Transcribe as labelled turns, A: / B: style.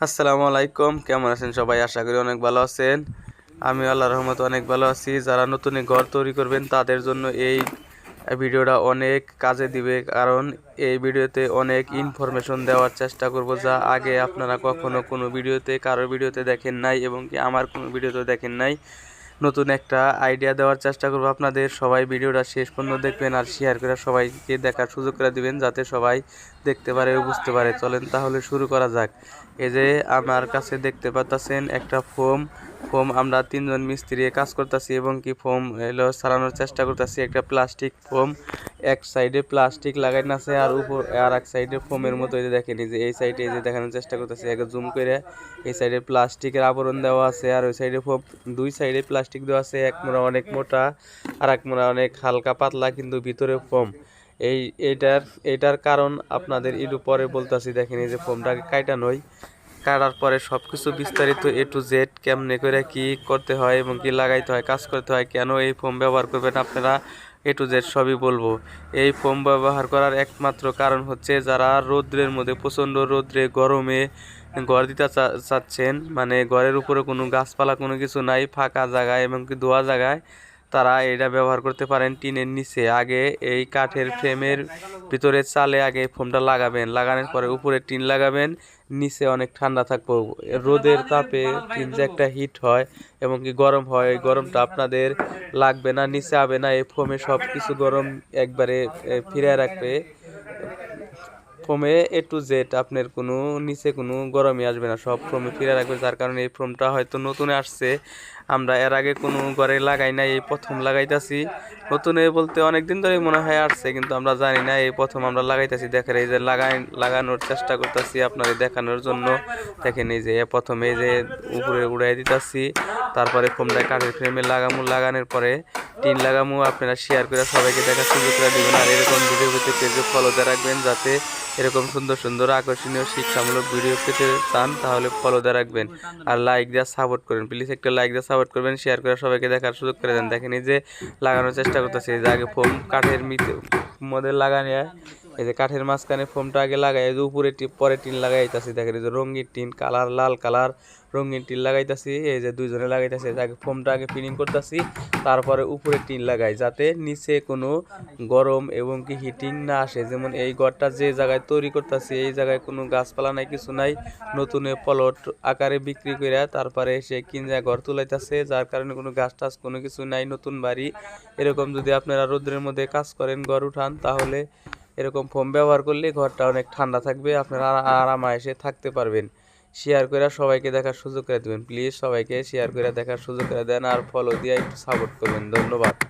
A: আসসালামু আলাইকুম, কেমন আছেন সবাই? আশা করি অনেক ভালো আছেন। আমি আল্লাহ রহমত অনেক ভালো আছি। যারা নতুন ঘর তৈরি করবেন, তাদের জন্য এই ভিডিওটা অনেক কাজে দিবে, কারণ এই ভিডিওতে অনেক ইনফরমেশন দেওয়ার চেষ্টা করব, যা আগে আপনারা কখনো কোনো ভিডিওতে, কারোর ভিডিওতে দেখেন নাই এবং কি আমার কোনো ভিডিওতে দেখেন নাই। নতুন একটা আইডিয়া দেওয়ার চেষ্টা করব আপনাদের। সবাই ভিডিওটা শেষ পর্যন্ত দেখবেন আর শেয়ার করে সবাইকে দেখার সুযোগ করে দিবেন, যাতে সবাই দেখতে পারে, বুঝতে পারে। চলেন তাহলে শুরু করা যাক। এই যে আমার কাছে দেখতে পাচ্ছেন একটা ফোম। ফোম আমরা তিনজন মিস্ত্রি কাজ করতেছি এবং কি ফোম এলো সারানোর চেষ্টা করতেছি। একটা প্লাস্টিক ফোম। এক সাইডে প্লাস্টিক লাগাই আছে আর উপর, আর এক সাইডে ফোমের মতো এই যে দেখেন, এই যে, এই সাইডে এই যে দেখানোর চেষ্টা করতেছি। এক জুম করে এই সাইডে প্লাস্টিকের আবরণ দেওয়া আছে আর ওই সাইডে ফোম। দুই সাইডে প্লাস্টিক দেওয়া আছে, এক মোড়া অনেক মোটা আর এক মোড়া অনেক হালকা পাতলা কিন্তু ভিতরে ফোম। এই এইটার এইটার কারণ আপনাদের একটু পরে বলতেছি, দেখেন এই যে ফোমটাকে কাটা নই কাটার পরে সব কিছু বিস্তারিত এ টু জেড কেমনে করে কি করতে হয় এবং কি লাগাইতে হয়, কাজ করতে হয়, কেন এই ফোম ব্যবহার করবেন আপনারা এ টু জেড সবই বলব। এই ফোম ব্যবহার করার একমাত্র কারণ হচ্ছে যারা রৌদ্রের মধ্যে, প্রচণ্ড রৌদ্রে, গরমে ঘর দিতে চাচ্ছেন মানে ঘরের উপরে কোনো গাছপালা কোনো কিছু নাই, ফাঁকা জায়গায় এবং কি ধোয়া জায়গায় তারা এটা ব্যবহার করতে পারেন টিনের নিচে। আগে এই কাঠের ফ্রেমের ভিতরে চালে আগে ফোমটা লাগাবেন। লাগানোর পরে উপরে টিন লাগাবেন। নিচে অনেক ঠান্ডা থাকব। রোদের তাপে টিন যে একটা হিট হয় এবং কি গরম হয়, এই গরমটা আপনাদের লাগবে না, নিচে আবে না। এই ফোমে সব কিছু গরম একবারে ফিরে রাখবে। ফোমে এ টু জেড আপনার কোনো নিচে কোনো গরমই আসবে না, সব ফোমে ফিরে রাখবে, যার কারণে এই ফোমটা হয়তো নতুন আসছে। আমরা এর আগে কোনো ঘরে লাগাই নাই, এই প্রথম লাগাইতাছি। নতুন বলতে অনেক দিন ধরেই মনে হয় আসছে, কিন্তু আমরা জানি না, এই প্রথম আমরা লাগাইতাছি। দেখেন এই যে লাগাই, লাগানোর চেষ্টা করতেছি আপনাদের দেখানোর জন্য। দেখেন এই যে প্রথমে এই যে উপরে উড়াই দিতেছি, তারপরে ফোমটা কাঠের ফ্রেমে লাগামু, লাগানোর পরে টিন লাগামু, আপনারা শেয়ার করে সবাইকে দেখার সুযোগ করে দিবেন। আর এরকম ভিডিও ফলো দিয়ে রাখবেন, যাতে এরকম সুন্দর সুন্দর আকর্ষণীয় শিক্ষামূলক ভিডিও পেতে চান, তাহলে ফলো দিয়ে রাখবেন। আর লাইক দিয়ে সাপোর্ট করেন প্লিজ একটা লাইক দিয়ে সাপোর্ট করবেন শেয়ার করে সবাইকে দেখার সুযোগ করে দেন। দেখেন এই যে লাগানোর চেষ্টা করতেছে যে আগে ফোম কাঠের মিতে মধ্যে লাগানো এই যে কাঠের মাঝখানে ফোমটা আগে লাগাই, এই যে উপরে পরে টিন লাগাইতাছি, দেখেন এই যে রঙিন টিন, কালার লাল কালার রঙিন টিন লাগাইতাছি, এই যে দুইজনে লাগাইতাছি আগে ফোমটা আগে ফিনিং করতেছি, তারপরে উপরে টিন লাগাই, যাতে নিচে কোনো গরম এবং কি হিটিং না আসে। যেমন এই ঘরটা যে জায়গায় তৈরি করতেছি, এই জায়গায় কোনো গাছপালা নাই, কিছু নাই, নতুন প্লট আকারে বিক্রি করে তারপরে সে কিনজা ঘর তুলাইতেছে, যার কারণে কোনো গাছ টাছ, কোনো কিছু নাই, নতুন বাড়ি। এরকম যদি আপনারা রোদ্রের মধ্যে কাজ করেন, ঘর উঠান, তাহলে এরকম ফোম ব্যবহার করলে ঘরটা অনেক ঠান্ডা থাকবে, আপনারা আরা- আরামায়েসে থাকতে পারবেন। শেয়ার করে সবাইকে দেখার সুযোগ করে দেবেন। প্লিজ সবাইকে শেয়ার করে দেখার সুযোগ করে দেন আর ফলো দিয়ে একটু সাপোর্ট করবেন। ধন্যবাদ।